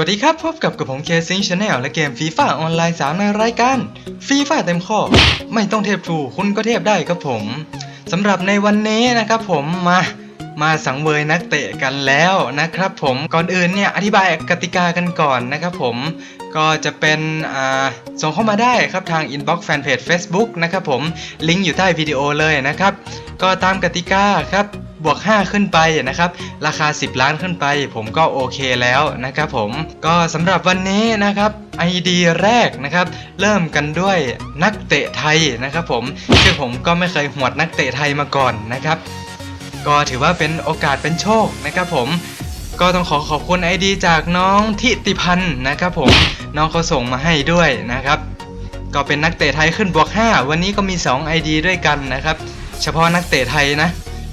สวัสดีครับ พบกับกับผมเคซิงชาแนลและเกมฟีฟ่าออนไลน์ 3 ในรายการฟีฟ่าเต็มข้อ ไม่ต้องเทพทรูคุณก็เทพได้ครับผมสำหรับในวันนี้นะครับผมมามาสังเวยนักเตะกันแล้วนะครับผมก่อนอื่นเนี่ยอธิบายกติกากันก่อนนะครับผมก็จะเป็นอ่าส่งเข้ามาได้ครับทาง Inbox Fanpage Facebook นะครับผมลิงก์อยู่ใต้วิดีโอเลยนะครับ ก็ตามกติกาครับ บวก 5 ขึ้นไปนะครับ ราคา 10 ล้านขึ้นไป ผมก็โอเคแล้วนะครับผมก็สำหรับวันนี้นะครับ ID แรกนะครับ เริ่มกันด้วยนักเตะไทยนะครับผมซึ่งผมก็ไม่เคยหวดนักเตะไทยมาก่อนนะครับ ก็ถือว่าเป็นโอกาสเป็นโชคนะครับผมก็ต้องขอขอบคุณ ID จากน้องทิติพันธ์นะครับผมน้องเขาส่งมาให้ด้วยนะครับ ก็เป็นนักเตะไทยขึ้นบวก 5 วันนี้ก็มี 2 ID ด้วยกันนะครับ เฉพาะนักเตะไทยนะ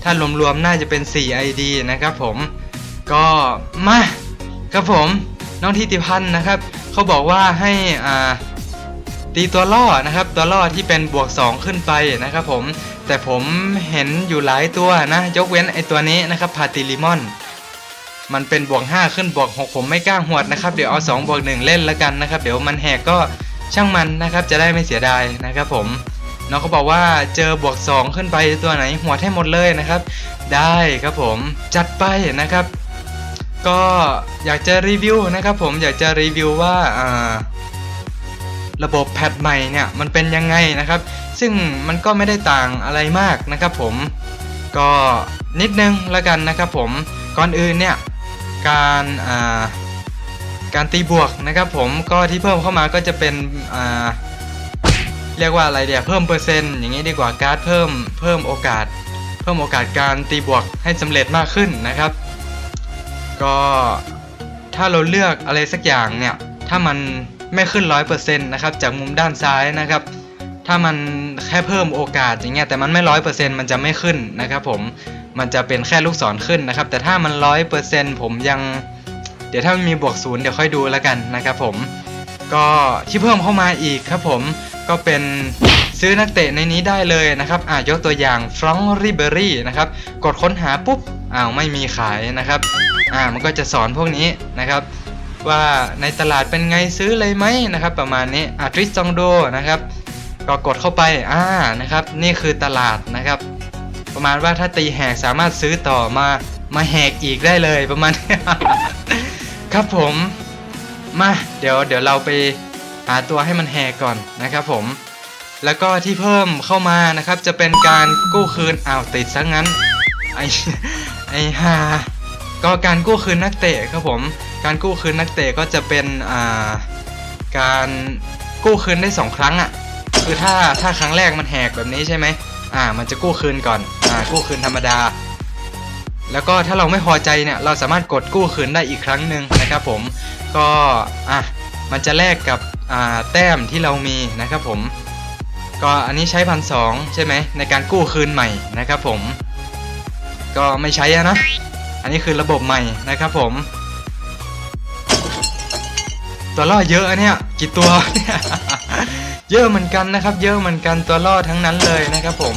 ถ้ารวมๆน่าจะเป็น 4 ID นะครับผมก็มาครับผมน้องทิติพันธ์นะครับเขาบอกว่าให้อ่าตีตัวล่อนะครับตัวล่อที่เป็นบวก 2 ขึ้นไปนะครับผมแต่ผมเห็นอยู่หลายตัวนะ ยกเว้นไอตัวนี้นะครับพาติลิมอน มันเป็นบวก 5 ขึ้นบวก 6 ผมไม่กล้าหวดนะครับ เดี๋ยวเอา2บวก1เล่นแล้วกันนะครับ เดี๋ยวมันแหกก็ช่างมันนะครับ จะได้ไม่เสียดายนะครับผม น้องเขาบอกว่าเจอบวก 2 ขึ้นไปตัวไหนหัวดให้หมดเลยนะครับ ได้ครับผมจัดไปนะครับ ก็อยากจะรีวิวนะครับผมอยากจะรีวิวว่าระบบแพทใหม่เนี่ยมันเป็นยังไงนะครับ ซึ่งมันก็ไม่ได้ต่างอะไรมากนะครับผมก็นิดนึงล้วกันนะครับผมก่อนอื่นเนี่ยการการตีบวกนะครับผมก็ที่เพิ่มเข้ามาก็จะเป็นอ่า เรียกว่าอะไรเดียวเพิ่มเปอร์เซ็นต์อย่างนี้ดีกว่าการ์ดเพิ่มเพิ่มโอกาส เพิ่มโอกาสการตีบวกให้สำเร็จมากขึ้นนะครับ ก็ถ้าเราเลือกอะไรสักอย่างเนี่ยถ้ามันไม่ขึ้น 100%นะครับจากมุมด้านซ้ายนะครับ ถ้ามันแค่เพิ่มโอกาสอย่างเงี้ยแต่มันไม่ร้อยเปอร์เซ็นต์มันจะไม่ขึ้นนะครับผมมันจะเป็นแค่ลูกศรขึ้นนะครับ แต่ถ้ามันร้อยเปอร์เซ็นต์ผมยังเดี๋ยวถ้ามันมีบวกศูนย์เดี๋ยวค่อยดูแล้วกันนะครับผมก็ที่เพิ่มเข้ามาอีกครับผม ก็เป็นซื้อนักเตะในนี้ได้เลยนะครับอ่ายกตัวอย่างฟรองริเบอรี่นะครับกดค้นหาปุ๊บอ้าวไม่มีขายนะครับอ่ามันก็จะสอนพวกนี้นะครับ ว่าในตลาดเป็นไงซื้อเลยไหมนะครับ ประมาณนี้อ่าทริสซองโดนะครับก็กดเข้าไปอ่านะครับ นี่คือตลาดนะครับ ประมาณว่าถ้าตีแหกสามารถซื้อต่อมามาแหกอีกได้เลยประมาณ ครับผมมาเดี๋ยวเดี๋ยวเราไป หาตัวให้มันแหกก่อนนะครับผมแล้วก็ที่เพิ่มเข้ามานะครับ จะเป็นการกู้คืนอ้าวติดซะงั้นไอไอฮาก็การกู้คืนนักเตะครับผม การกู้คืนนักเตะก็จะเป็นอ่าการกู้คืนได้สองครั้งอะคือถ้าถ้าครั้งแรกมันแหกแบบนี้ใช่ไหมอ่า มันจะกู้คืนก่อนอ่ากู้คืนธรรมดา แล้วก็ถ้าเราไม่พอใจเนี่ยเราสามารถกดกู้คืนได้อีกครั้งหนึ่งนะครับผมก็อะมันจะแลกกับ แต้มที่เรามีนะครับผม ก็อันนี้ใช้พันสองใช่ไหมในการกู้คืนใหม่นะครับผม ก็ไม่ใช้นะ อันนี้คือระบบใหม่นะครับผม ตัวล่อเยอะอะเนี่ยกี่ตัวเนี่ยเยอะเหมือนกันนะครับ เยอะเหมือนกันตัวล่อทั้งนั้นเลยนะครับผม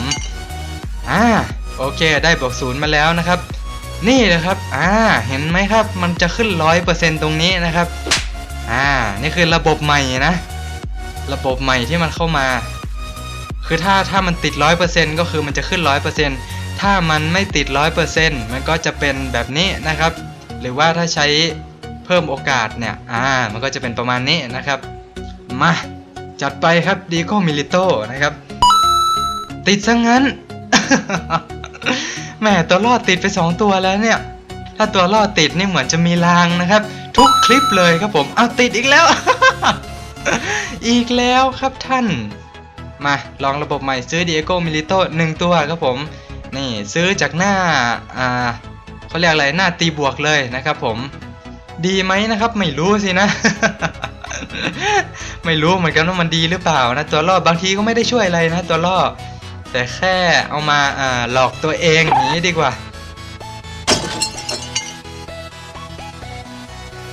อ่าโอเคได้บวกศูนย์มาแล้วนะครับ นี่นะครับอ่าเห็นไหมครับ มันจะขึ้นร้อยเปอร์เซ็นตรงนี้นะครับ อ่า นี่คือระบบใหม่นะ ระบบใหม่ที่มันเข้ามา คือถ้าถ้ามันติดร้อยเปอร์เซ็นก็คือมันจะขึ้นร้อยเปอร์เซ็นถ้ามันไม่ติดร้อยเปอร์เซ็นมันก็จะเป็นแบบนี้นะครับ หรือว่าถ้าใช้เพิ่มโอกาสเนี่ย อ่า มันก็จะเป็นประมาณนี้นะครับ มา จัดไปครับดีโก้มิลิโตนะครับ ติดซะงั้นแหมตัวรอดติดไป 2 ตัวแล้วเนี่ย ถ้าตัวรอดติดนี่เหมือนจะมีรางนะครับ ทุกคลิปเลยครับผมเอาติดอีกแล้ว อีกแล้วครับท่าน มาลองระบบใหม่ซื้อดีโก้มิลิโตหนึ่งตัวครับผม นี่ซื้อจากหน้าอ่าเขาเรียกอะไรหน้าตีบวกเลยนะครับผม ดีไหมนะครับ ไม่รู้สินะ ไม่รู้เหมือนกันว่ามันดีหรือเปล่านะ ตัวล่อบางทีก็ไม่ได้ช่วยอะไรนะ ตัวล่อแต่แค่เอามาอ่าหลอกตัวเองอย่างนี้ดีกว่า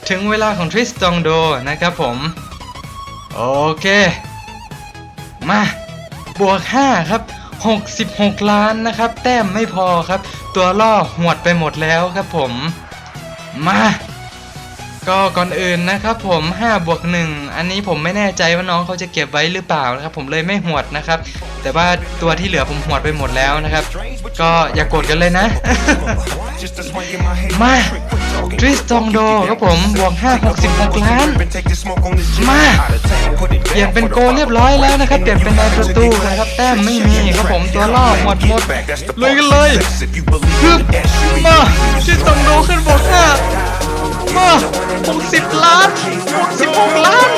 ถึงเวลาของทริสตองโดนะครับผม โอเค มา บวก 5 ครับ 66 ล้านนะครับ แต้มไม่พอครับ ตัวล่อหวดไปหมดแล้วครับผม มา ก็ก่อนอื่นนะครับผม5บวก1อันนี้ผมไม่แน่ใจว่าน้องเขาจะเก็บไว้หรือเปล่านะครับ ผมเลยไม่หวดนะครับ แต่ว่าตัวที่เหลือผมหวดไปหมดแล้วนะครับ ก็อย่ากดกันเลยนะ มา ทริสตองโดครับผมบวก5 66 ล้าน มา เปลี่ยนเป็นโกเรียบร้อยแล้วนะครับ เปลี่ยนเป็นนายประตูนะครับ แต้มไม่มีครับผมตัวล่อหมดหมดเลยกันเลยฮึบมาทริสตองโดขึ้นบวก5มา60 ล้าน66ล้าน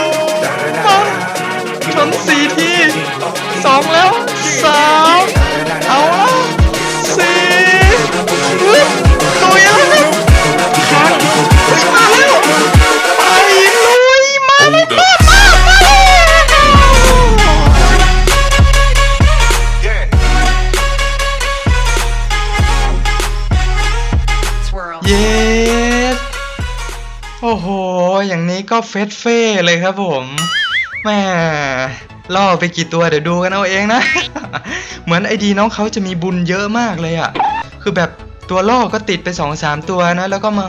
มาชนสี่ทีสองแล้วสามเอาละสี่ ก็เฟสเฟ่เลยครับผมแม่ล่อไปกี่ตัวเดี๋ยวดูกันเอาเองนะ เหมือนไอดีน้องเขาจะมีบุญเยอะมากเลยอะ่ะ คือแบบตัวล่อก็ติดไป2อสามตัวนะ แล้วก็มา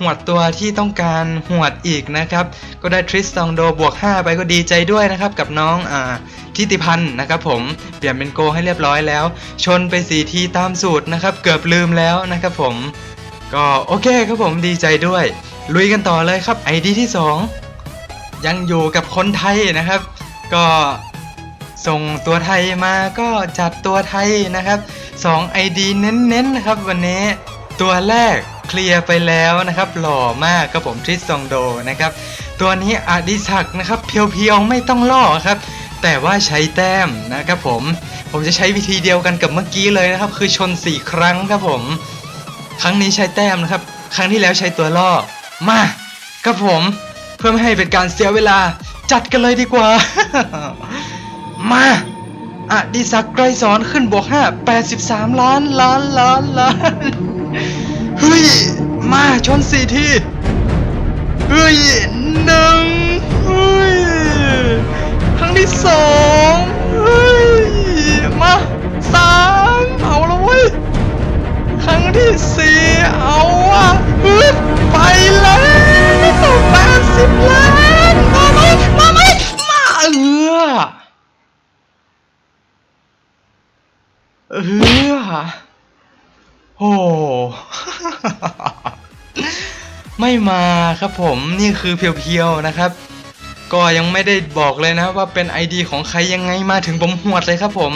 หวดตัวที่ต้องการหวดอีกนะครับ ก็ได้ทริสตองโดบวก 5 ไปก็ดีใจด้วยนะครับ กับน้องอ่าทิติพันธ์นะครับผมเปลี่ยนเป็นโกให้เรียบร้อยแล้ว ชนไป4ทีตามสูตรนะครับ เกือบลืมแล้วนะครับผม ก็โอเคครับผมดีใจด้วย ลุยกันต่อเลยครับ ID ที่ 2 ยังอยู่กับคนไทยนะครับ ก็ส่งตัวไทยมาก็จัดตัวไทยนะครับ2 ID เน้นๆนะครับวันนี้ตัวแรกเคลียร์ไปแล้วนะครับ หล่อมากครับผมทริสซองโดนะครับ ตัวนี้อดิศักนะครับเพียวๆไม่ต้องล่อครับ แต่ว่าใช้แต้มนะครับผมผมจะใช้วิธีเดียวกันกับเมื่อกี้เลยนะครับ คือชน 4 ครั้งครับผม ครั้งนี้ใช้แต้มนะครับ ครั้งที่แล้วใช้ตัวล่อ มาครับผมเพื่อไม่ให้เป็นการเสียเวลาจัดกันเลยดีกว่า มาอดิศักดิ์ไกรสอนขึ้นบวก5 83ล้านล้านล้านล้านเฮ้ย มาชนสี่ทีเฮ้ยหนึ่งเฮ้ยครั้งที่สองเฮ้ย มาสามเอาละเว้ย ครั้งที่สี่เอาว่ะฮึบ ไปแล้วแปดสิบล้านมาไหมมาไหมมาเออเออโอ้ไม่มาครับผมนี่คือเพียวๆนะครับ ก็ยังไม่ได้บอกเลยนะว่าเป็น ID ของใครยังไงมาถึงผมหวดเลยครับผม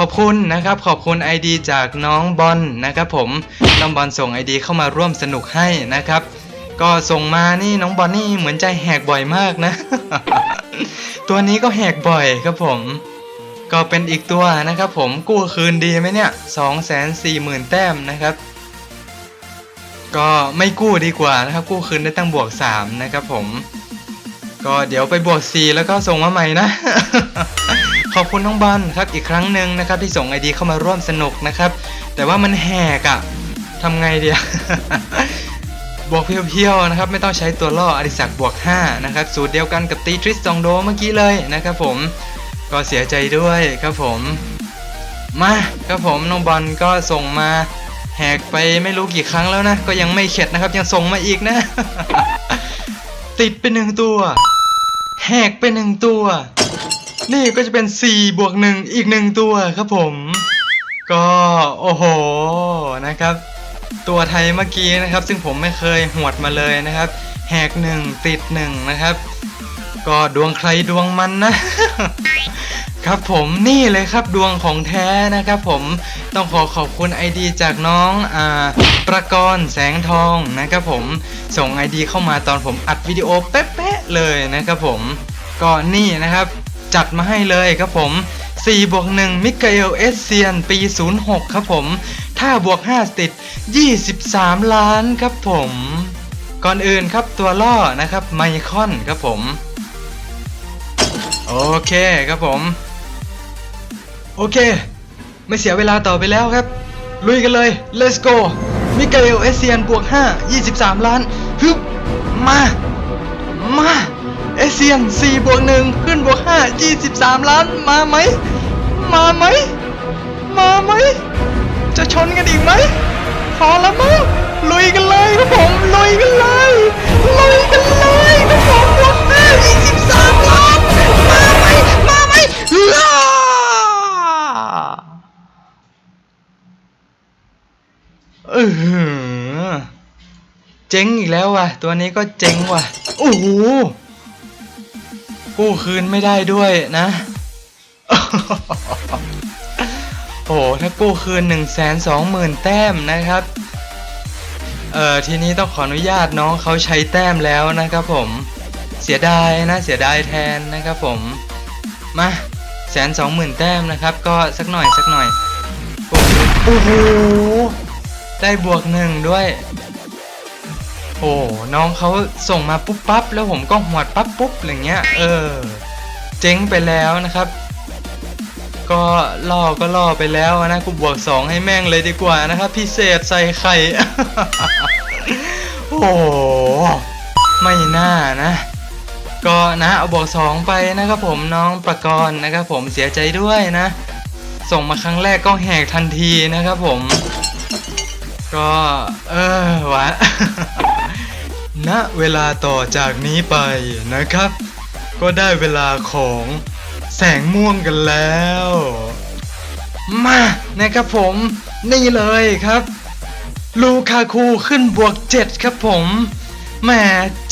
ขอบคุณนะครับขอบคุณ ID จากน้องบอลนะครับผมน้องบอลส่ง ID เข้ามาร่วมสนุกให้นะครับ ก็ส่งมานี่น้องบอลนี่เหมือนใจแหกบ่อยมากนะ ตัวนี้ก็แหกบ่อยครับผม ก็เป็นอีกตัวนะครับผมกู้คืนดีไหมเนี่ย2 4 0 0 0 0 แต้มนะครับ ก็ไม่กู้ดีกว่านะครับ กู้คืนได้ตั้งบวก 3 นะครับผม ก็เดี๋ยวไปบวก 4 แล้วก็ส่งมาใหม่นะ ขอบคุณน้องบอลครับอีกครั้งหนึ่งนะครับที่ส่งไอดีเข้ามาร่วมสนุกนะครับ แต่ว่ามันแหกอะทำไงเดียบวกเพียวๆนะครับไม่ต้องใช้ตัวล่ออดิศักดิ์บวก5นะครับสูตรเดียวกันกับตีทริสซองโดเมื่อกี้เลยนะครับผมก็เสียใจด้วยครับผมมาครับผมน้องบอลก็ส่งมาแหกไปไม่รู้กี่ครั้งแล้วนะ ก็ยังไม่เข็ดนะครับยังส่งมาอีกนะ ติดไปหนึ่งตัว แหกไปหนึ่งตัว นี่ก็จะเป็น 4 บวก 1 อีก 1 ตัวครับผม ก็โอ้โหนะครับ ตัวไทยเมื่อกี้นะครับ ซึ่งผมไม่เคยหวดมาเลยนะครับ แหก 1 ติด 1 นะครับ ก็ดวงใครดวงมันนะ ครับผมนี่เลยครับดวงของแท้นะครับผมต้องขอขอบคุณ ID จากน้องอ่าประกรณ์แสงทองนะครับผมส่ง ID เข้ามาตอนผมอัดวิดีโอเป๊ะๆเลยนะครับผมก็นี่นะครับ จัดมาให้เลยครับผม4บวก1มิเกลเอสเซียนปี 06 ครับผม ถ้าบวก 5 ติด 23 ล้านครับผม ก่อนอื่นครับตัวล่อนะครับไมคอนครับผม โอเคครับผม โอเค ไม่เสียเวลาต่อไปแล้วครับ ลุยกันเลย let's go มิเกลเอเซียนบวก 5 23 ล้านฮึบมา มา เอเซียน4บวก1ขึ้นบวก5 23 ล้านมาไหม มาไหม มาไหม จะชนกันอีกไหม พอแล้วมั้งลุยกันเลยครับผม ลุยกันเลย ลุยกันเลยครับผมบวก5 23 ล้าน มาไหม มาไหมเออเจ๋งอีกแล้วว่ะ ตัวนี้ก็เจ๋งว่ะ โอ้โห กู้คืนไม่ได้ด้วยนะ โอ้โหถ้ากู้คืน1นึ่งแสนสองหมื่นแต้มนะครับ เอ่อ ทีนี้ต้องขออนุญาตน้องเขาใช้แต้มแล้วนะครับผม เสียดายนะเสียดายแทนนะครับผม มาแสนสองหมื่นแต้มนะครับ ก็สักหน่อยสักหน่อย โอ้โห ได้บวกหนึ่งด้วย โอ้น้องเขาส่งมาปุ๊บปั๊บแล้วผมก็หวดปั๊บปุ๊บอะไรเงี้ย เออ เจ๊งไปแล้วนะครับ ก็ล่อก็ล่อไปแล้วนะกูบวกสองให้แม่งเลยดีกว่านะครับ พิเศษใส่ไข่ โอ้ไม่น่านะ ก็นะเอาบวกสองไปนะครับผมน้องประกรณ์นะครับผมเสียใจด้วยนะ ส่งมาครั้งแรกก็แหกทันทีนะครับผม ก็ เออวะ ณเวลาต่อจากนี้ไปนะครับ ก็ได้เวลาของแสงม่วงกันแล้ว มานะครับผม นี่เลยครับ ลูคาคูขึ้นบวก7ครับผมแหม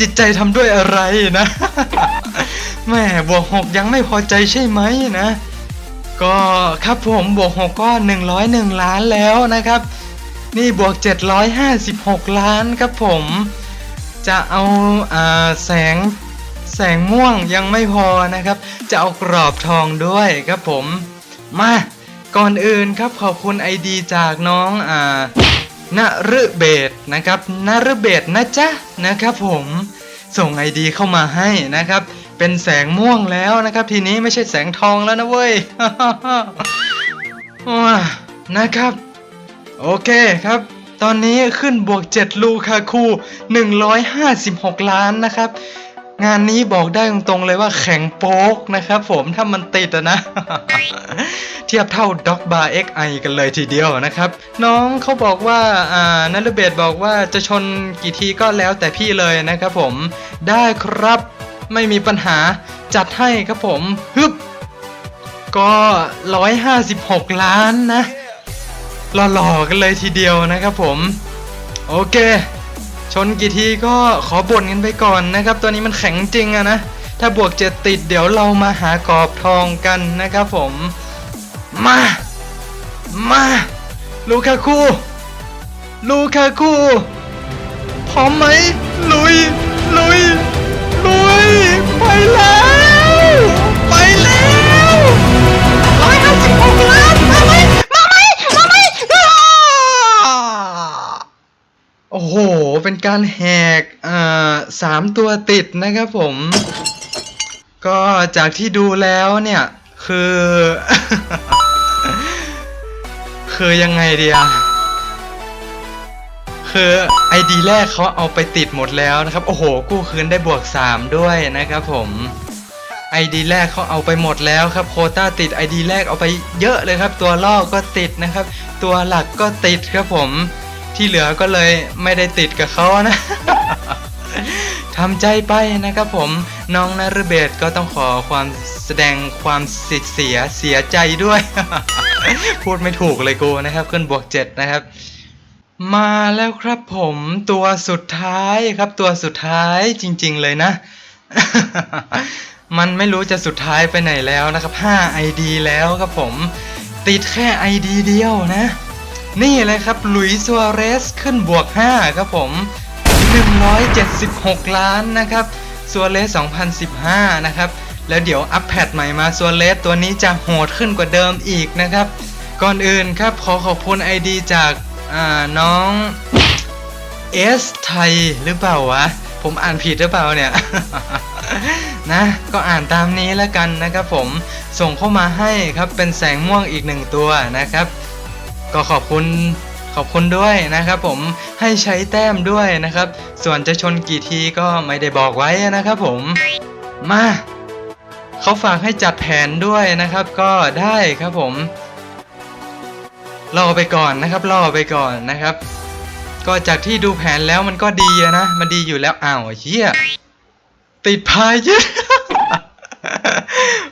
จิตใจทำด้วยอะไรนะแหมบวก6ยังไม่พอใจใช่ไหมนะ ก็ครับผมบวก6ก็101ล้านแล้วนะครับ นี่บวก756ล้านครับผม จะเอาอาแสงแสงม่วงยังไม่พอนะครับ จะเอากรอบทองด้วยครับผม มาก่อนอื่นครับขอบคุณไอดีจากน้องอ่านฤเบศนะครับนฤเบศนะจ๊ะนะครับผมส่งไอดีเข้ามาให้นะครับ เป็นแสงม่วงแล้วนะครับ ทีนี้ไม่ใช่แสงทองแล้วนะเว้ยนะครับ โอเคครับ ตอนนี้ขึ้นบวก 7 ลูคาคู 156 ล้านนะครับ งานนี้บอกได้ตรงๆเลยว่าแข็งโป๊กนะครับผมถ้ามันติดนะ เทียบเท่าด็อกบาร์ XI กันเลยทีเดียวนะครับ น้องเขาบอกว่าอ่านรเบศบอกว่าจะชนกี่ทีก็แล้วแต่พี่เลยนะครับผมได้ครับไม่มีปัญหาจัดให้ครับผมฮึบก็ 156 ล้านนะ หล่อๆกันเลยทีเดียวนะครับผม โอเค ชนกี่ทีก็ขอบ่นกันไปก่อนนะครับ ตัวนี้มันแข็งจริงอะนะ ถ้าบวกเจ็ดติดเดี๋ยวเรามาหากรอบทองกันนะครับผม มา มาลูคาคูลูคาคูพร้อมไหมลุย ลุย ลุย ไปแล้ว การแหกสามตัวติดนะครับผม ก็จากที่ดูแล้วเนี่ย คือ คือยังไงเดีอะคือไอดีแรกเขาเอาไปติดหมดแล้วนะครับ โอ้โห กู้คืนได้บวก 3 ด้วยนะครับผมไอดีแรกเขาเอาไปหมดแล้วครับโคต้าติดไอดีแรกเอาไปเยอะเลยครับ ตัวล่อก็ติดนะครับ ตัวหลักก็ติดครับผม ที่เหลือก็เลยไม่ได้ติดกับเขานะทำใจไปนะครับผมน้องนรเบศก็ต้องขอความแสดงความเสียเสียเสียใจด้วย พูดไม่ถูกเลยกูนะครับขึ้นบวกเจ็ดนะครับ มาแล้วครับผมตัวสุดท้ายครับตัวสุดท้ายจริง ๆ เลยนะ มันไม่รู้จะสุดท้ายไปไหนแล้วนะครับ 5 ID แล้วครับผม ติดแค่ ID เดียวนะ นี่เลยครับหลุยส์ซัวเรสขึ้นบวก 5 ครับผม 176 ล้านนะครับซัวเรส 2015 นะครับ แล้วเดี๋ยวอัปเดตใหม่มาซัวเรสตัวนี้จะโหดขึ้นกว่าเดิมอีกนะครับ ก่อนอื่นครับขอขอบคุณ ID จากาน้องเอสไทยหรือเปล่าวะ ผมอ่านผิดหรือเปล่าเนี่ยนะก็อ่านตามนี้แล้วกันนะครับผมส่งเข้ามาให้ครับเป็นแสงม่วงอีกหนึ่งตัวนะครับ ก็ขอบคุณขอบคุณด้วยนะครับผมให้ใช้แต้มด้วยนะครับ ส่วนจะชนกี่ทีก็ไม่ได้บอกไว้นะครับผมมาเขาฝากให้จัดแผนด้วยนะครับก็ได้ครับผมรอไปก่อนนะครับรอไปก่อนนะครับ ก็จากที่ดูแผนแล้วมันก็ดีนะมันดีอยู่แล้วอ้าวเฮียติดพายุ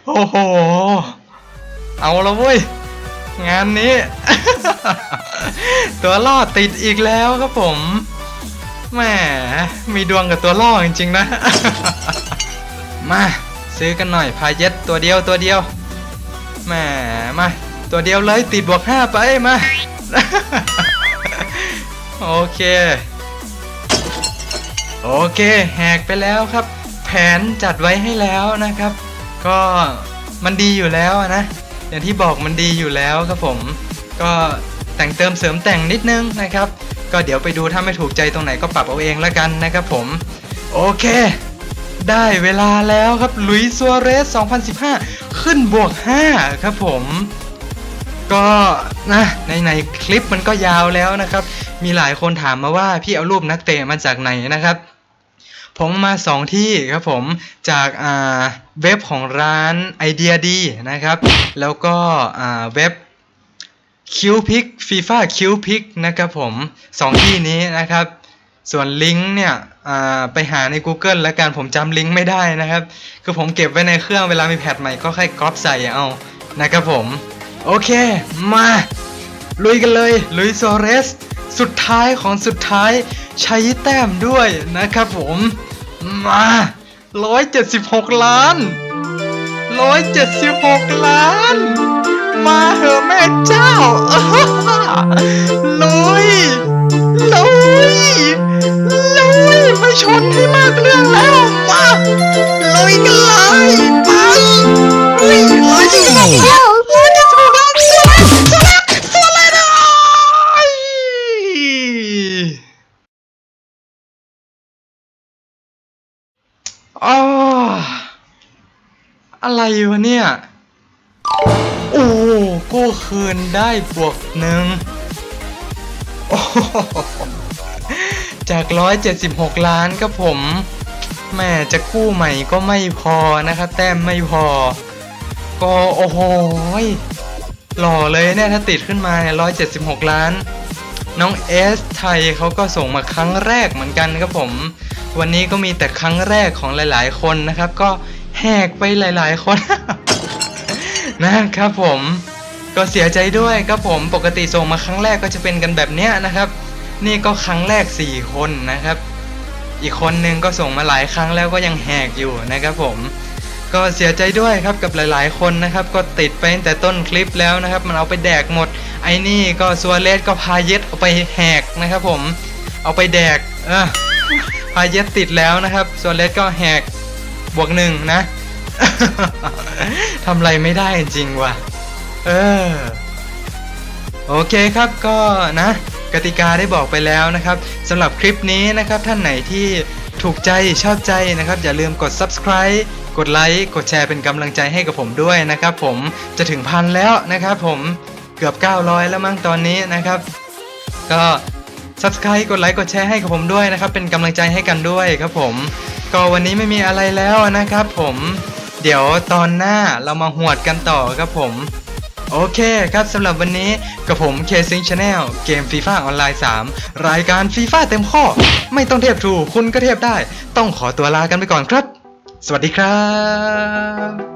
โอ้โหเอาละเว้ย งานนี้ ตัวล่อติดอีกแล้วครับผมแหมมีดวงกับตัวล่อจริงๆนะ มาซื้อกันหน่อยพาเย็ดตัวเดียวตัวเดียวแหมมาตัวเดียวเลยติดบวกห้าไปมาโอเค โอเค แหกไปแล้วครับ แผนจัดไว้ให้แล้วนะครับ ก็มันดีอยู่แล้วนะ อย่างที่บอกมันดีอยู่แล้วครับผม ก็แต่งเติมเสริมแต่งนิดนึงนะครับ ก็เดี๋ยวไปดูถ้าไม่ถูกใจตรงไหนก็ปรับเอาเองแล้วกันนะครับผม โอเค ได้เวลาแล้วครับลุยซัวเรส 2015 ขึ้นบวก 5 ครับผม ก็นะในในคลิปมันก็ยาวแล้วนะครับ มีหลายคนถามมาว่าพี่เอารูปนักเตะมาจากไหนนะครับ ผมมาสองที่ครับผมจากเว็บของร้านไอเดียดีนะครับ แล้วก็เว็บคิวพิกฟีฟ่าคิวพิกนะครับผมสองที่นี้นะครับ ส่วนลิงก์เนี่ยไปหาใน Google แล้วกันผมจำลิงก์ไม่ได้นะครับ คือผมเก็บไว้ในเครื่องเวลามีแพทใหม่ก็ค่อยก๊อปใส่เอานะครับผม โอเค มา ลุยกันเลยลุยโซเรส สุดท้ายของสุดท้ายใช้แต้มด้วยนะครับผม มา 176 ล้าน 176 ล้าน มาเหอะแม่เจ้าลุยลุยลุยไม่ชนให้มากเรื่องแล้ว มาลุยกันเลย อะไรวะเนี่ย โอ้กู้คืนได้บวกหนึ่งโอ้โหจาก 176 ล้านครับผม แม่จะกู้ใหม่ก็ไม่พอนะครับ แต้มไม่พอ ก็โอ้โหหล่อเลยเนี่ยถ้าติดขึ้นมาเนี่ย176 ล้าน น้องเอสไทยเขาก็ส่งมาครั้งแรกเหมือนกันครับผม วันนี้ก็มีแต่ครั้งแรกของหลาย ๆ คนนะครับ ก็ แหกไปหลายๆ คน นะครับผม ก็เสียใจด้วยครับผมปกติส่งมาครั้งแรกก็จะเป็นกันแบบเนี้ยนะครับ นี่ก็ครั้งแรก 4 คนนะครับ อีกคนนึงก็ส่งมาหลายครั้งแล้วก็ยังแหกอยู่นะครับผมก็เสียใจด้วยครับกับหลาย ๆ คนนะครับ ก็ติดไปตั้งแต่ต้นคลิปแล้วนะครับ มันเอาไปแดกหมด ไอ้นี่ก็ซัวเลสก็พาเย็ดเอาไปแหกนะครับผม เอาไปแดกเออพาเย็ดติดแล้วนะครับซัวเลสก็แหก บวกหนึ่งนะทำอะไรไม่ได้จริงว่ะ เออ โอเคครับก็นะ กติกาได้บอกไปแล้วนะครับสำหรับคลิปนี้นะครับท่านไหนที่ถูกใจชอบใจนะครับ อย่าลืมกด subscribe กดไลค์กดแชร์เป็นกำลังใจให้กับผมด้วยนะครับผมจะถึงพันแล้วนะครับผมเกือบ 900 แล้วมั้งตอนนี้นะครับ ก็ subscribe กดไลค์กดแชร์ให้กับผมด้วยนะครับ เป็นกำลังใจให้กันด้วยครับผม ก็วันนี้ไม่มีอะไรแล้วนะครับผมเดี๋ยวตอนหน้าเรามาหวดกันต่อครับผม โอเคครับสำหรับวันนี้กับผม k s i n g Channel เกม FIFA ออนไลน์ 3 รายการ FIFA เต็มข้อ ไม่ต้องเทพทูคุณก็เทพได้ ต้องขอตัวลากันไปก่อนครับ สวัสดีครับ